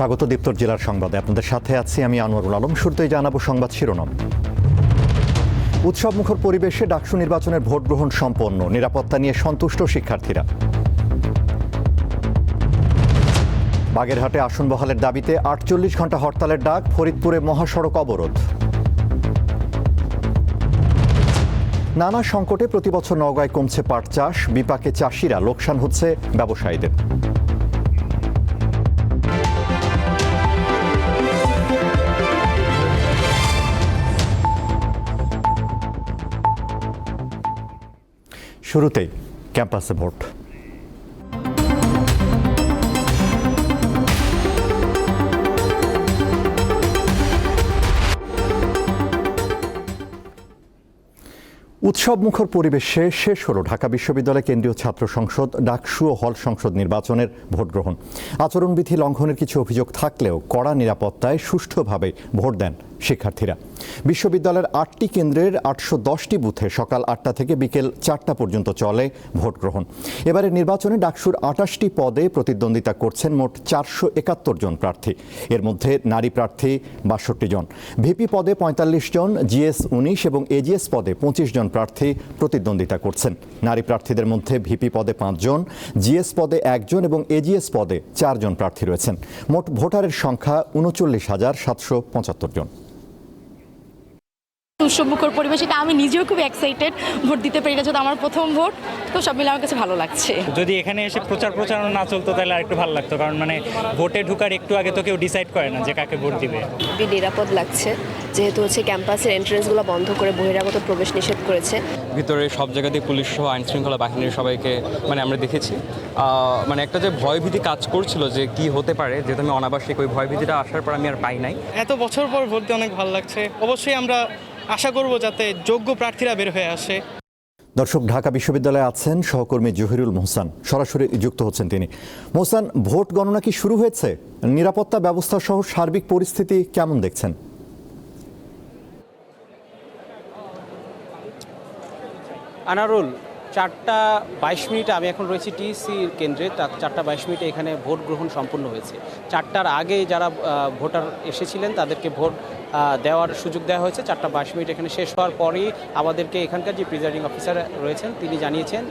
স্বাগত দীপ্তর জেলার সংবাদে। আপনাদের সাথে আছি আমি আনোয়ারুল আলম। শুরুতেই জানাব সংবাদ শিরোনাম। উৎসবমুখর পরিবেশে ডাকসু নির্বাচনের ভোট গ্রহণ সম্পন্ন। নিরাপত্তা নিয়ে সন্তুষ্ট শিক্ষার্থীরা। বাগেরহাটে আসন বহালের দাবিতে আটচল্লিশ ঘণ্টা হরতালের ডাক, ফরিদপুরে মহাসড়ক অবরোধ। নানা সংকটে প্রতিবছর নওগাঁয় কমছে পাট চাষ, বিপাকে চাষিরা লোকসান হচ্ছে ব্যবসায়ীদের। শুরুতেই ক্যাম্পাসে ভোট। উৎসবমুখর পরিবেশে শেষ হলো ঢাকা বিশ্ববিদ্যালয় কেন্দ্রীয় ছাত্র সংসদ ডাকসু ও হল সংসদ নির্বাচনের ভোট গ্রহণ। আচরণবিধি লঙ্ঘনের কিছু অভিযোগ থাকলেও কড়া নিরাপত্তায় সুষ্ঠুভাবে ভোট দেন শিক্ষার্থীরা। বিশ্ববিদ্যালয়ের আটটি কেন্দ্রের আটশো দশটি বুথে সকাল আটটা থেকে বিকেল চারটা পর্যন্ত চলে ভোট গ্রহণ এবারের নির্বাচনে ডাকসুর আটাশটি পদে প্রতিদ্বন্দ্বিতা করছেন মোট চারশো একাত্তর জন প্রার্থী। এর মধ্যে নারী প্রার্থী বাষট্টি জন। ভিপি পদে পঁয়তাল্লিশ জন, জিএস উনিশ এবং এজিএস পদে পঁচিশ জন প্রার্থী প্রতিদ্বন্দ্বিতা করছেন। নারী প্রার্থীদের মধ্যে ভিপি পদে পাঁচজন জিএস পদে একজন এবং এজিএস পদে চারজন প্রার্থী রয়েছেন। মোট ভোটারের সংখ্যা উনচল্লিশ হাজার সাতশো পঁচাত্তর জন। উৎসবমুখর পরিবেশ এটা আমি নিজেও খুব এক্সাইটেড ভোট দিতে পেরে এটা যেহেতু আমার প্রথম ভোট তো সব মিলে আমার কাছে ভালো লাগছে। যদি এখানে এসে প্রচার প্রচারণা না চলতো তাহলে আর একটু ভালো লাগতো কারণ মানে ভোটে ঢুকার একটু আগে তো কেউ ডিসাইড করে না যে কাকে ভোট দিবে। খুবই নিরাপদ লাগছে যেহেতু হচ্ছে ক্যাম্পাসের এন্ট্রেন্সগুলো বন্ধ করে বহিরাগত প্রবেশ নিষেধ করেছে। ভিতরে সব জায়গাতেই পুলিশ সহ আইন শৃঙ্খলা বাহিনীর সবাইকে মানে আমরা দেখেছি। মানে একটা যে ভয়ভীতি কাজ করছিল যে কি হতে পারে যেহেতু আমি অনাবাসিক ওই ভয়ভীতিটা আসার পর আমি আর পাই নাই। এত বছর পর ভোট দিয়ে অনেক ভালো লাগছে। অবশ্যই আমরা আশা করব যাতে যোগ্য প্রার্থীরা বের হয়ে আসে। দর্শক ঢাকা বিশ্ববিদ্যালয়ে আছেন সহকর্মী জহিরুল মোহসান। সরাসরি যুক্ত হচ্ছেন তিনি। মোহসান ভোট গণনা কি শুরু হয়েছে? নিরাপত্তা ব্যবস্থা সহ সার্বিক পরিস্থিতি কেমন দেখছেন? আনারুল চারটা বাইশ মিনিটে আমি এখন রয়েছি টিসি কেন্দ্রে। তা- চারটা বাইশ মিনিটে এখানে ভোট গ্রহণ সম্পন্ন হয়েছে। চারটার আগে যারা ভোটার এসেছিলেন তাদেরকে ভোট দেওয়ার সুযোগ দেওয়া হয়েছে। চারটা বাইশ মিনিট এখানে শেষ হওয়ার পরেই আমাদেরকে এখানকার যে প্রিজাইডিং অফিসার রয়েছেন, তিনি জানিয়েছেন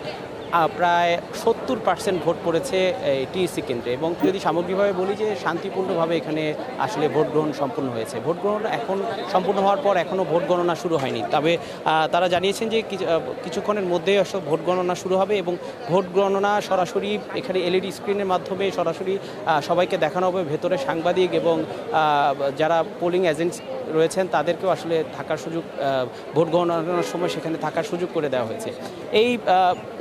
প্রায় সত্তর পার্সেন্ট ভোট পড়েছে টিএসসি কেন্দ্রে এবং যদি সামগ্রিকভাবে বলি যে শান্তিপূর্ণভাবে এখানে আসলে ভোট গ্রহণ সম্পূর্ণ হয়েছে। ভোট গ্রহণ এখন সম্পূর্ণ হওয়ার পর এখনও ভোট গণনা শুরু হয়নি। তবে তারা জানিয়েছেন যে কিছু- কিছুক্ষণের মধ্যেই আসলে ভোট গণনা শুরু হবে এবং ভোট গণনা সরাসরি এখানে এলইডি স্ক্রিনের মাধ্যমে সরাসরি সবাইকে দেখানো হবে। ভেতরে সাংবাদিক এবং যারা পোলিং এজেন্টস রয়েছেন তাদেরকেও আসলে থাকার সুযোগ ভোট গণনার সময় সেখানে থাকার সুযোগ করে দেওয়া হয়েছে। এই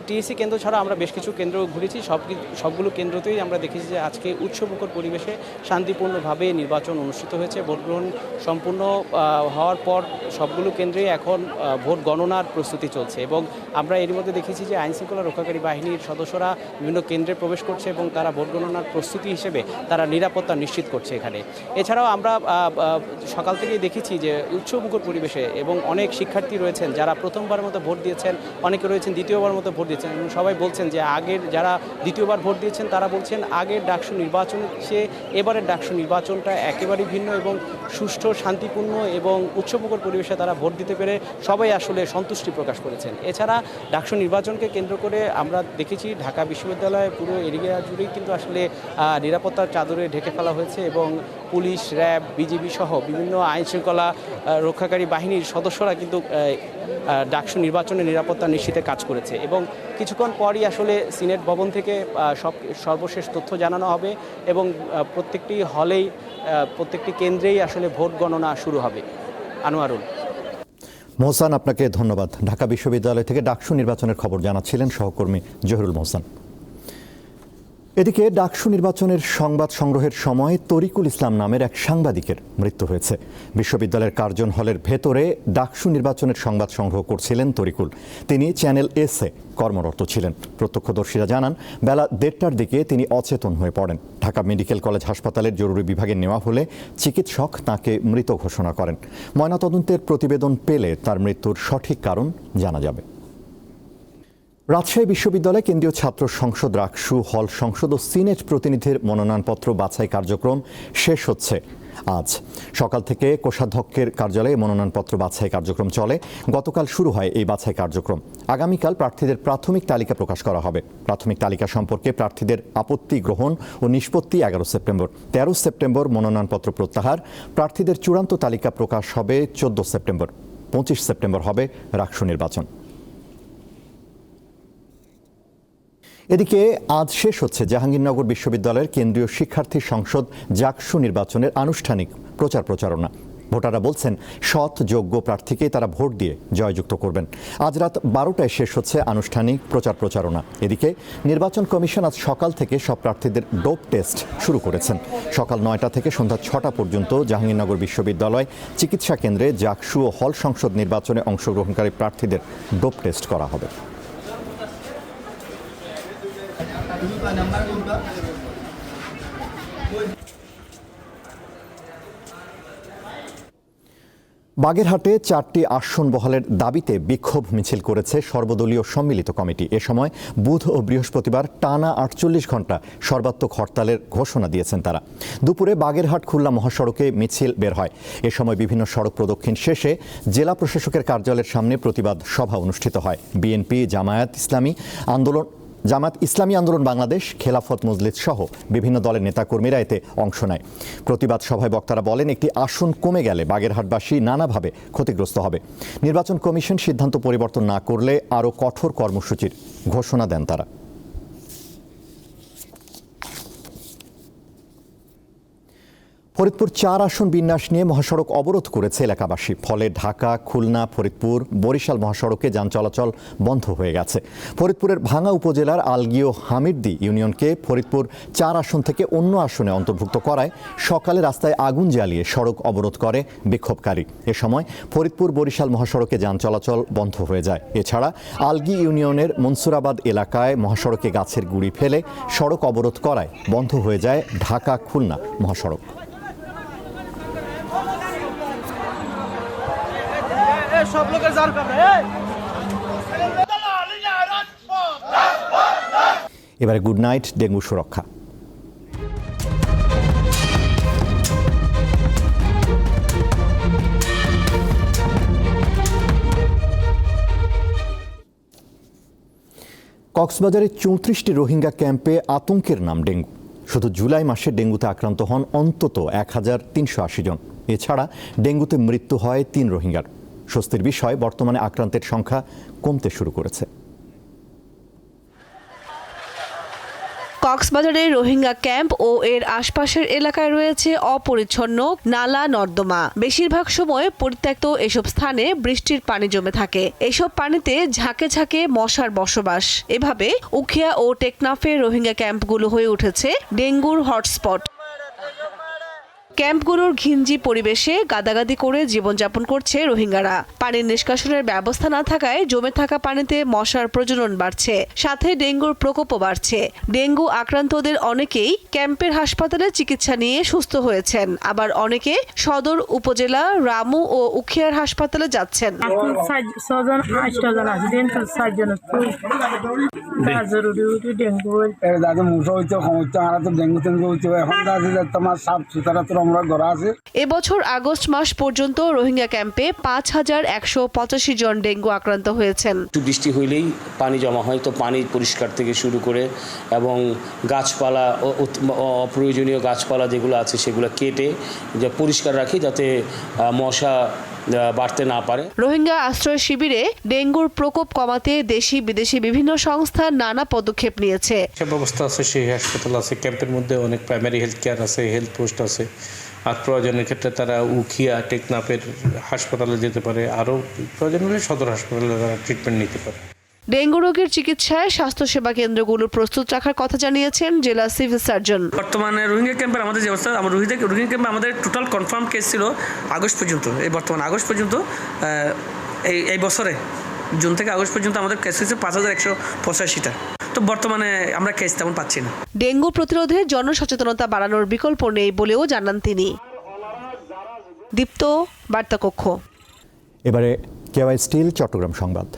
টিএসসি কেন্দ্র ছাড়া আমরা বেশ কিছু কেন্দ্র ঘুরেছি। সব সবগুলো কেন্দ্রতেই আমরা দেখেছি যে আজকে উৎসবমুখর পরিবেশে শান্তিপূর্ণভাবে নির্বাচন অনুষ্ঠিত হয়েছে। ভোট গ্রহণ সম্পূর্ণ হওয়ার পর সবগুলো কেন্দ্রেই এখন ভোট গণনার প্রস্তুতি চলছে এবং আমরা এর মধ্যে দেখেছি যে আইনশৃঙ্খলা রক্ষাকারী বাহিনীর সদস্যরা বিভিন্ন কেন্দ্রে প্রবেশ করছে এবং তারা ভোট গণনার প্রস্তুতি হিসেবে তারা নিরাপত্তা নিশ্চিত করছে এখানে। এছাড়াও আমরা সকাল থেকেই দেখেছি যে উৎসবমুখর পরিবেশে এবং অনেক শিক্ষার্থী রয়েছেন যারা প্রথমবার মতো ভোট দিয়েছেন, অনেকে রয়েছেন দ্বিতীয়বার মতো ভোট দিয়েছেন এবং সবাই বলছেন যে আগের যারা দ্বিতীয়বার ভোট দিয়েছেন, তারা বলছেন আগের ডাকসু নির্বাচনের চেয়ে এবারের ডাকসু নির্বাচনটা একেবারেই ভিন্ন এবং সুষ্ঠু, শান্তিপূর্ণ এবং উৎসবমুখর পরিবেশে তারা ভোট দিতে পেরে সবাই আসলে সন্তুষ্টি প্রকাশ করেছেন। এছাড়া ডাকসু নির্বাচনকে কেন্দ্র করে আমরা দেখেছি ঢাকা বিশ্ববিদ্যালয়ে পুরো এরিয়া জুড়েই কিন্তু আসলে নিরাপত্তার চাদরে ঢেকে ফেলা হয়েছে এবং পুলিশ, র্যাব বিজেপি সহ বিভিন্ন আইন শৃঙ্খলা রক্ষাকারী বাহিনীর সদস্যরা কিন্তু ডাকসু নির্বাচনের নিরাপত্তা নিশ্চিতে কাজ করেছে। এবং কিছুক্ষণ পরই আসলে সিনেট ভবন থেকে সব, সর্বশেষ তথ্য জানানো হবে এবং প্রত্যেকটি হলেই প্রত্যেকটি কেন্দ্রেই আসলে ভোট গণনা শুরু হবে। আনোয়ারুল। মোহসান, আপনাকে ধন্যবাদ। ঢাকা বিশ্ববিদ্যালয় থেকে ডাকসু নির্বাচনের খবর জানাচ্ছিলেন সহকর্মী জহিরুল মোহসান। এদিকে ডাকসু নির্বাচনের সংবাদ সংগ্রহের সময় তরিকুল ইসলাম নামের এক সাংবাদিকের মৃত্যু হয়েছে। বিশ্ববিদ্যালয়ের কার্জন হলের ভেতরে ডাকসু নির্বাচনের সংবাদ সংগ্রহ করছিলেন তরিকুল। তিনি চ্যানেল এসে কর্মরত ছিলেন। প্রত্যক্ষদর্শীরা জানান, বেলা দেড়টার দিকে তিনি অচেতন হয়ে পড়েন। ঢাকা মেডিকেল কলেজ হাসপাতালের জরুরি বিভাগে নেওয়া হলে চিকিৎসক তাকে মৃত ঘোষণা করেন। ময়নাতদন্তের প্রতিবেদন পেলে তার মৃত্যুর সঠিক কারণ জানা যাবে। রাজশাহী বিশ্ববিদ্যালয় কেন্দ্রীয় ছাত্র সংসদ রাকসু হল সংসদ ও সিনেট প্রতিনিধির মনোনয়নপত্র বাছাই কার্যক্রম শেষ হচ্ছে। আজ সকাল থেকে কোষাধ্যক্ষের কার্যালয়ে মনোনয়নপত্র বাছাই কার্যক্রম চলে। গতকাল শুরু হয় এই বাছাই কার্যক্রম। আগামীকাল প্রার্থীদের প্রাথমিক তালিকা প্রকাশ করা হবে। প্রাথমিক তালিকা সম্পর্কে প্রার্থীদের আপত্তি গ্রহণ ও নিষ্পত্তি এগারো সেপ্টেম্বর। তেরো সেপ্টেম্বর মনোনয়নপত্র প্রত্যাহার। প্রার্থীদের চূড়ান্ত তালিকা প্রকাশ হবে চোদ্দ সেপ্টেম্বর। পঁচিশ সেপ্টেম্বর হবে রাকসু নির্বাচন। এদিকে আজ শেষ হচ্ছে জাহাঙ্গীরনগর বিশ্ববিদ্যালয়ের কেন্দ্রীয় শিক্ষার্থী সংসদ জাকসু নির্বাচনের আনুষ্ঠানিক প্রচার প্রচারণা। ভোটাররা বলছেন, সৎ, যোগ্য প্রার্থীকেই তারা ভোট দিয়ে জয়যুক্ত করবেন। আজ রাত বারোটায় শেষ হচ্ছে আনুষ্ঠানিক প্রচার প্রচারণা। এদিকে নির্বাচন কমিশন আজ সকাল থেকে সব প্রার্থীদের ডোপ টেস্ট শুরু করেছেন। সকাল নয়টা থেকে সন্ধ্যা ছটা পর্যন্ত জাহাঙ্গীরনগর বিশ্ববিদ্যালয় চিকিৎসা কেন্দ্রে জাকসু ও হল সংসদ নির্বাচনে অংশগ্রহণকারী প্রার্থীদের ডোপ টেস্ট করা হবে। বাগেরহাটে চারটি আসন বহালের দাবিতে বিক্ষোভ মিছিল করেছে সর্বদলীয় সম্মিলিত কমিটি। এ সময় বুধ ও বৃহস্পতিবার টানা আটচল্লিশ ঘণ্টা সর্বাত্মক হরতালের ঘোষণা দিয়েছেন তারা। দুপুরে বাগেরহাট খুলনা মহাসড়কে মিছিল বের হয়। এ সময় বিভিন্ন সড়ক প্রদক্ষিণ শেষে জেলা প্রশাসকের কার্যালয়ের সামনে প্রতিবাদ সভা অনুষ্ঠিত হয়। বিএনপি, জামায়াত, ইসলামী আন্দোলন জামাত ইসলামী আন্দোলন বাংলাদেশ, খেলাফত মজলিস সহ বিভিন্ন দলের নেতাকর্মীরা এতে অংশ নেয়। প্রতিবাদ সভায় বক্তারা বলেন, একটি আসন কমে গেলে বাগেরহাটবাসী নানাভাবে ক্ষতিগ্রস্ত হবে। নির্বাচন কমিশন সিদ্ধান্ত পরিবর্তন না করলে আরও কঠোর কর্মসূচির ঘোষণা দেন তারা। ফরিদপুর চার আসন বিন্যাস নিয়ে মহাসড়ক অবরোধ করেছে এলাকাবাসী। ফলে ঢাকা, খুলনা, ফরিদপুর, বরিশাল মহাসড়কে যান চলাচল বন্ধ হয়ে গেছে। ফরিদপুরের ভাঙা উপজেলার আলগিও হামিরদি ইউনিয়নকে ফরিদপুর চার আসন থেকে অন্য আসনে অন্তর্ভুক্ত করায় সকালে রাস্তায় আগুন জ্বালিয়ে সড়ক অবরোধ করে বিক্ষোভকারী। এ সময় ফরিদপুর, বরিশাল মহাসড়কে যান চলাচল বন্ধ হয়ে যায়। এছাড়া আলগি ইউনিয়নের মনসুরাবাদ এলাকায় মহাসড়কে গাছের গুড়ি ফেলে সড়ক অবরোধ করায় বন্ধ হয়ে যায় ঢাকা, খুলনা মহাসড়ক। এবারে গুড নাইট, ডেঙ্গু সুরক্ষা। কক্সবাজারের চৌত্রিশটি রোহিঙ্গা ক্যাম্পে আতঙ্কের নাম ডেঙ্গু। শুধু জুলাই মাসে ডেঙ্গুতে আক্রান্ত হন অন্তত এক হাজার তিনশো আশি জন। এছাড়া ডেঙ্গুতে মৃত্যু হয় তিন রোহিঙ্গার। স্বস্তির বিষয়, বর্তমানে আক্রান্তের সংখ্যা কমতে শুরু করেছে। কক্সবাজারে রোহিঙ্গা ক্যাম্প ও এর আশপাশের এলাকায় রয়েছে অপরিচ্ছন্ন নালা নর্দমা। বেশিরভাগ সময় পরিত্যক্ত এসব স্থানে বৃষ্টির পানি জমে থাকে। এসব পানিতে ঝাঁকে ঝাঁকে মশার বসবাস। এভাবে উখিয়া ও টেকনাফে রোহিঙ্গা ক্যাম্পগুলো হয়ে উঠেছে ডেঙ্গুর হটস্পট। ক্যাম্পগুলোর ঘিঞ্জি পরিবেশে গাদাগাদি করে জীবনযাপন করছে রোহিঙ্গারা। পানির নিষ্কাশনের ব্যবস্থা না থাকায় জমে থাকা পানিতে মশার প্রজনন বাড়ছে। সাথে ডেঙ্গুর প্রকোপও বাড়ছে। ডেঙ্গু আক্রান্তদের অনেকেই ক্যাম্পের হাসপাতালে চিকিৎসা নিয়ে সুস্থ হয়েছেন। আবার অনেকে সদর উপজেলা রামু ও উখিয়ার হাসপাতালে যাচ্ছেন। ডেঙ্গু এখন তোমার সাপ সুতারা আমরা গড়া আছে। এবছর আগস্ট মাস পর্যন্ত রোহিঙ্গা ক্যাম্পে পাঁচ হাজার একশো পঁচাশি জন ডেঙ্গু আক্রান্ত হয়েছেন। একটু বৃষ্টি হইলেই পানি জমা হয় তো পানি পরিষ্কার থেকে শুরু করে এবং গাছপালা ও- অপ্রয়োজনীয় গাছপালা যেগুলো আছে সেগুলো কেটে যা পরিষ্কার রাখি যাতে মশা বাড়তে না পারে। রোহিঙ্গা আশ্রয় শিবিরে ডেঙ্গুর প্রকোপ কমাতে দেশি বিদেশি বিভিন্ন সংস্থা নানা পদক্ষেপ নিয়েছে। সে ব্যবস্থা আছে সেই হাসপাতাল আছে ক্যাম্পের মধ্যে অনেক প্রাইমারি হেলথ কেয়ার আছে হেলথ পোস্ট আছে। আর প্রয়োজনের ক্ষেত্রে তারা উখিয়া টেকনাফের হাসপাতালে যেতে পারে আরও প্রয়োজন হলে সদর হাসপাতালে তারা ট্রিটমেন্ট নিতে পারে। ডেঙ্গু রোগের চিকিৎসায় স্বাস্থ্যসেবা কেন্দ্রগুলো প্রস্তুত রাখার কথা জানিয়েছেন জেলা সিভিল সার্জন। বর্তমানে রোহিঙ্গা ক্যাম্পের আমাদের যে অবস্থা আমার রোহিঙ্গা রোহিঙ্গা ক্যাম্পে আমাদের টোটাল কনফার্ম কেস ছিল আগস্ট পর্যন্ত। এই বর্তমান আগস্ট পর্যন্ত এই এই বছরে জুন থেকে আগস্ট পর্যন্ত আমাদের কেস হয়েছে পাঁচ হাজার একশো পঁচাশিটা। তো বর্তমানে আমরা কেস তেমন পাচ্ছি না। ডেঙ্গু প্রতিরোধে জনসচেতনতা বাড়ানোর বিকল্প নেই বলেও জানান তিনি। দীপ্ত বার্তা কক্ষ এবারে কেওয়াই স্টিল চট্টগ্রাম সংবাদ।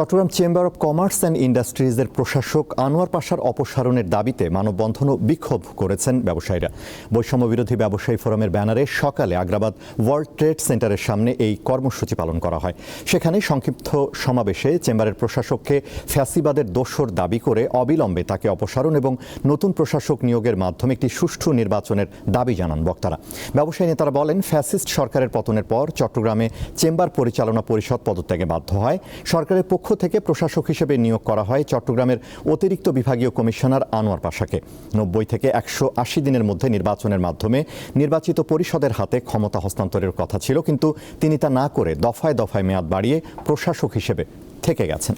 Chattogram chamber of commerce and ইন্ডাস্ট্রিজের প্রশাসক আনোয়ার পাশার অপসারণের দাবিতে মানববন্ধন ও বিক্ষোভ করেছেন ব্যবসায়ীরা। বৈষম্য বিরোধী ব্যবসায়ী ফোরামের ব্যানারে সকালে আগ্রাবাদ ওয়ার্ল্ড ট্রেড সেন্টারের সামনে এই কর্মসূচি পালন করা হয়। সেখানে সংক্ষিপ্ত সমাবেশে চেম্বারের প্রশাসককে ফ্যাসিবাদের দোষর দাবি করে অবিলম্বে তাকে অপসারণ এবং নতুন প্রশাসক নিয়োগের মাধ্যমে একটি সুষ্ঠু নির্বাচনের দাবি জানান বক্তারা। ব্যবসায়ী নেতারা বলেন, ফ্যাসিস্ট সরকারের পতনের পর চট্টগ্রামে চেম্বার পরিচালনা পরিষদ পদত্যাগে বাধ্য হয়। সরকারের পক্ষ থেকে প্রশাসক হিসেবে নিয়োগ করা হয় চট্টগ্রামের অতিরিক্ত বিভাগীয় কমিশনার আনোয়ার পাশাকে। নব্বই থেকে একশো আশি দিনের মধ্যে নির্বাচনের মাধ্যমে নির্বাচিত পরিষদের হাতে ক্ষমতা হস্তান্তরের কথা ছিল, কিন্তু তিনি তা না করে দফায় দফায় মেয়াদ বাড়িয়ে প্রশাসক হিসেবে থেকে গেছেন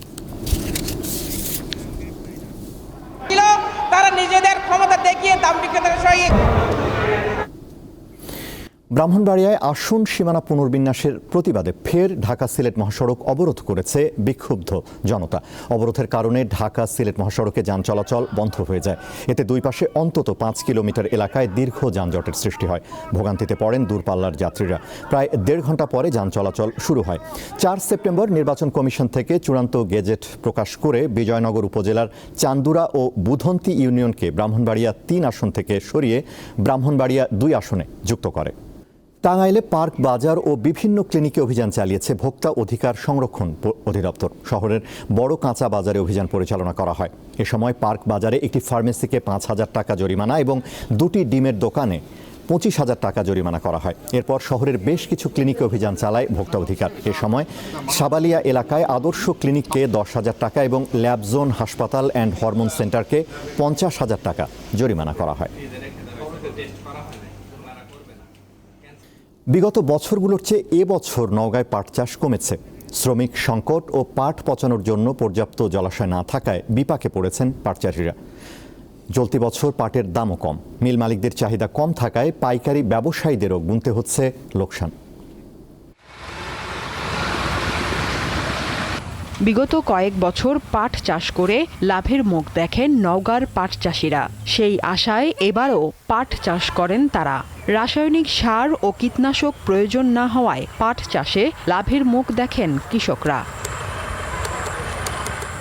তারা নিজেদের ক্ষমতা দেখিয়ে দাম বিক্রেতার সঙ্গে ব্রাহ্মণবাড়িয়ায় আসন সীমানা পুনর্বিন্যাসের প্রতিবাদে ফের ঢাকা সিলেট মহাসড়ক অবরোধ করেছে বিক্ষুব্ধ জনতা। অবরোধের কারণে ঢাকা সিলেট মহাসড়কে যান চলাচল বন্ধ হয়ে যায়। এতে দুই পাশে অন্তত পাঁচ কিলোমিটার এলাকায় দীর্ঘ যানজটের সৃষ্টি হয়। ভোগান্তিতে পড়েন দূরপাল্লার যাত্রীরা। প্রায় দেড় ঘণ্টা পরে যান চলাচল শুরু হয়। চার সেপ্টেম্বর নির্বাচন কমিশন থেকে চূড়ান্ত গেজেট প্রকাশ করে বিজয়নগর উপজেলার চান্দুরা ও বুধন্তি ইউনিয়নকে ব্রাহ্মণবাড়িয়া তিন আসন থেকে সরিয়ে ব্রাহ্মণবাড়িয়া দুই আসনে যুক্ত করে। টাঙ্গাইলে পার্ক বাজার ও বিভিন্ন ক্লিনিকে অভিযান চালিয়েছে ভোক্তা অধিকার সংরক্ষণ অধিদপ্তর। শহরের বড় কাঁচা বাজারে অভিযান পরিচালনা করা হয়। এ সময় পার্ক বাজারে একটি ফার্মেসিকে পাঁচ হাজার টাকা জরিমানা এবং দুটি ডিমের দোকানে পঁচিশ হাজার টাকা জরিমানা করা হয়। এরপর শহরের বেশ কিছু ক্লিনিকে অভিযান চালায় ভোক্তা অধিকার। এ সময় সাবালিয়া এলাকায় আদর্শ ক্লিনিককে দশ হাজার টাকা এবং ল্যাবজোন হাসপাতাল অ্যান্ড হরমোন সেন্টারকে পঞ্চাশ হাজার টাকা জরিমানা করা হয়। বিগত বছরগুলোর চেয়ে এবছর নওগাঁয় পাট চাষ কমেছে। শ্রমিক সংকট ও পাট পচানোর জন্য পর্যাপ্ত জলাশয় না থাকায় বিপাকে পড়েছেন পাট চাষিরা। চলতি বছর পাটের দামও কম। মিল মালিকদের চাহিদা কম থাকায় পাইকারি ব্যবসায়ীদেরও গুনতে হচ্ছে লোকসান। বিগত কয়েক বছর পাট চাষ করে লাভের মুখ দেখেন নওগাঁর পাট চাষিরা। সেই আশায় এবারও পাট চাষ করেন তারা। রাসায়নিক সার ও কীটনাশক প্রয়োজন না হওয়ায় পাট চাষে লাভের মুখ দেখেন কৃষকরা।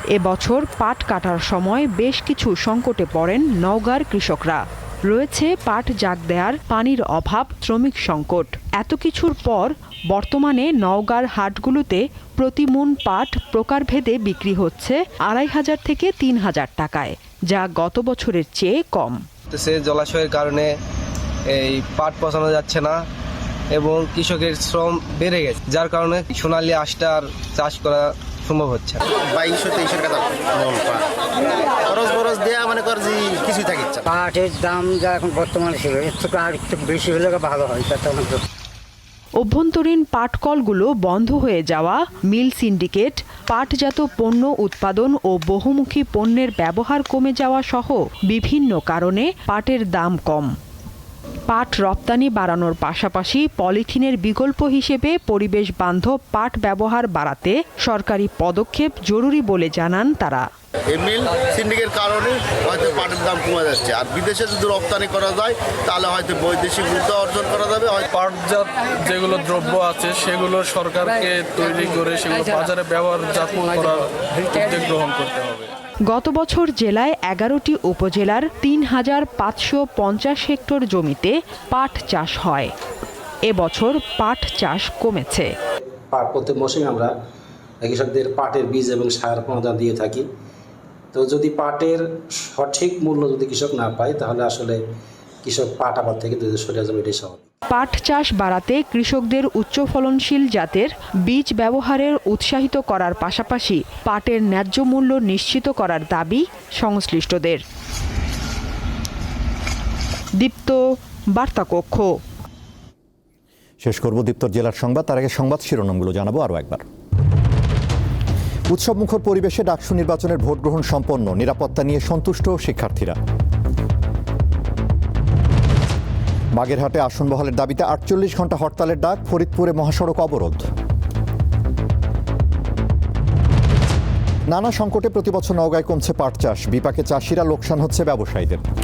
এবছর পাট কাটার সময় বেশ কিছু সংকটে পড়েন নওগাঁর কৃষকরা। রয়েছে পাট জাগ দেয়ার পানির অভাব, শ্রমিক সংকট। এত কিছুর পর বর্তমানে নওগাঁর হাটগুলোতে প্রতি মন পাট প্রকারভেদে বিক্রি হচ্ছে আড়াই হাজার থেকে তিন হাজার টাকায়, যা গত বছরের চেয়ে কম। সে জলাশয়ের কারণে এই পাট পচানো যাচ্ছে না এবং কৃষকের শ্রম বেড়ে গেছে যার কারণে সোনালি আঁশটা আর চাষ করা সম্ভব হচ্ছে না। বাইশশো তেইশশো টাকা পাট খরচ বরচ দেয়া মানে কর যে কিছুই না। পাটের দাম যা এখন বর্তমানে ছিল এর থেকে আর একটু বেশি হলে ভালো হয় তাতে আমাদের অভ্যন্তরীণ পাটকলগুলো বন্ধ হয়ে যাওয়া মিল সিন্ডিকেট পাটজাত পণ্য উৎপাদন ও বহুমুখী পণ্যের ব্যবহার কমে যাওয়া সহ বিভিন্ন কারণে পাটের দাম কম পাট রপ্তানি বাড়ানোর পাশাপাশি পলিথিনের বিকল্প হিসেবে পরিবেশ বান্ধব পাট ব্যবহার বাড়াতে সরকারি পদক্ষেপ জরুরি বলে জানান তারা। মিল সিন্ডিকের কারণে হয়তো পাটের দাম কমে যাচ্ছে। আর বিদেশে যদি রপ্তানি করা যায় তাহলে হয়তো বৈদেশিক মুদ্রা অর্জন করা যাবে। পাটজাত যেগুলো দ্রব্য আছে সেগুলো সরকারকে তৈরি করে সেগুলো বাজারে ব্যবহারজাত করার উদ্যোগ গ্রহণ করতে হবে। গত বছর জেলায় এগারোটি উপজেলার তিন হাজার পাঁচশো পঞ্চাশ হেক্টর জমিতে পাট চাষ হয়। এবছর পাট চাষ কমেছে। পাট প্রত্যেক মৌসুমে আমরা কৃষকদের পাটের বীজ এবং সার অনুদান দিয়ে থাকি। তো যদি পাটের সঠিক মূল্য যদি কৃষক না পায়, তাহলে আসলে কৃষক পাট আবার থেকে যদি সরে যাবে এটাই স্বাভাবিক। পাট চাষ বাড়াতে কৃষকদের উচ্চ ফলনশীল জাতের বীজ ব্যবহারের উৎসাহিত করার পাশাপাশি পাটের ন্যায্য মূল্য নিশ্চিত করার দাবি সংশ্লিষ্টদের। দীপ্ত বার্তা কক্ষ। শেষ করব দীপ্তর জেলার সংবাদ। তার আগে সংবাদ শিরোনামগুলো জানাব আরও একবার। উৎসবমুখর পরিবেশে ডাকসু নির্বাচনের ভোট গ্রহণ সম্পন্ন, নিরাপত্তা নিয়ে সন্তুষ্ট শিক্ষার্থীরা। বাগেরহাটে আসন বহালের দাবিতে আটচল্লিশ ঘণ্টা হরতালের ডাক, ফরিদপুরে মহাসড়ক অবরোধ। নানা সংকটে প্রতিবছর নওগাঁয় কমছে পাট চাষ। বিপাকে চাষিরা লোকসান হচ্ছে ব্যবসায়ীদের।